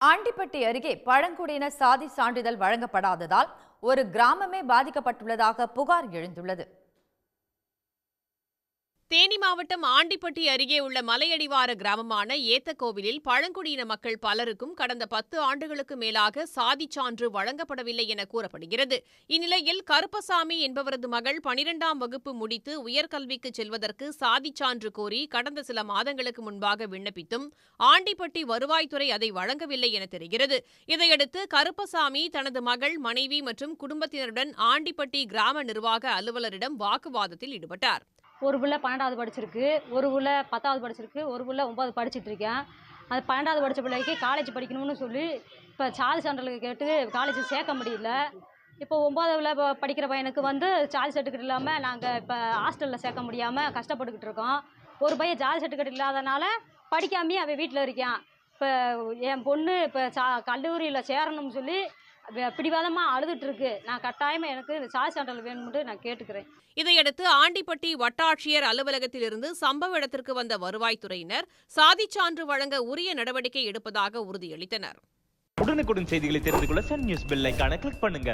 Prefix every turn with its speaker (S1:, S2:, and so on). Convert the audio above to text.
S1: ஆண்டிப்பட்டி அருகே பழங்குடியின சாதி சான்றிதழ் வழங்கப்படாததால் ஒரு கிராமமே பாதிக்கப்பட்டுள்ளதாக புகார் எழுந்துள்ளது.
S2: தேனி மாவட்டம் ஆண்டிப்பட்டி அருகே உள்ள மலையடிவார கிராமமான ஏத்தக்கோவிலில் பழங்குடியின மக்கள் பலருக்கும் கடந்த பத்து ஆண்டுகளுக்கு மேலாக சாதிச் சான்று வழங்கப்படவில்லை என கூறப்படுகிறது. இந்நிலையில் கருப்பசாமி என்பவரது மகள் பனிரெண்டாம் வகுப்பு முடித்து உயர்கல்விக்கு செல்வதற்கு சாதிச் சான்று கோரி கடந்த சில மாதங்களுக்கு முன்பாக விண்ணப்பித்தும் ஆண்டிப்பட்டி வருவாய்த்துறை அதை வழங்கவில்லை என தெரிகிறது. இதையடுத்து கருப்பசாமி தனது மகள் மனைவி மற்றும் குடும்பத்தினருடன் ஆண்டிப்பட்டி கிராம நிர்வாக அலுவலரிடம் வாக்குவாதத்தில் ஈடுபட்டார்.
S3: ஒரு பிள்ளை பன்னெண்டாவது படிச்சிருக்கு ஒரு பிள்ளை பத்தாவது படிச்சிருக்கு ஒரு பிள்ளை ஒன்பது படிச்சிட்டு இருக்கேன் அது பன்னெண்டாவது படித்த பிள்ளைக்கு காலேஜ் படிக்கணும்னு சொல்லி இப்போ சார்ஜ் சென்டருக்கு கேட்டு காலேஜ் சேர்க்க முடியல. இப்போ ஒம்பதாவில் இப்போ படிக்கிற பையனுக்கு வந்து சார்ஜ் சர்டிஃபிகேட் இல்லாமல் நாங்கள் இப்போ ஹாஸ்டலில் சேர்க்க முடியாமல் கஷ்டப்பட்டுக்கிட்டு இருக்கோம். ஒரு பையன் சார்ஜ் சர்டிஃபிகேட் இல்லாதனால படிக்காமையே அவன் வீட்டில் இருக்கான். இப்போ என் பொண்ணு இப்போ சா கல்லூரியில் சேரணும்னு சொல்லி பிடிவாதமாக அழுதுட்டு இருக்கு நான் கட்டாயமாக எனக்கு சார்ஜ் சென்டர் வேணும்னு நான் கேட்டுக்கிறேன்.
S2: இதையடுத்து ஆண்டிப்பட்டி வட்டாட்சியர் அலுவலகத்திலிருந்து சம்பவ இடத்திற்கு வந்த வருவாய்த்துறையினர் சாதிச் சான்று வழங்க உரிய நடவடிக்கை எடுப்பதாக உறுதியளித்தனர்.
S4: உடனுக்குடன் செய்திகளை தெரிந்து கொள்ள சன் நியூஸ் பெல் ஐகானை கிளிக் பண்ணுங்க.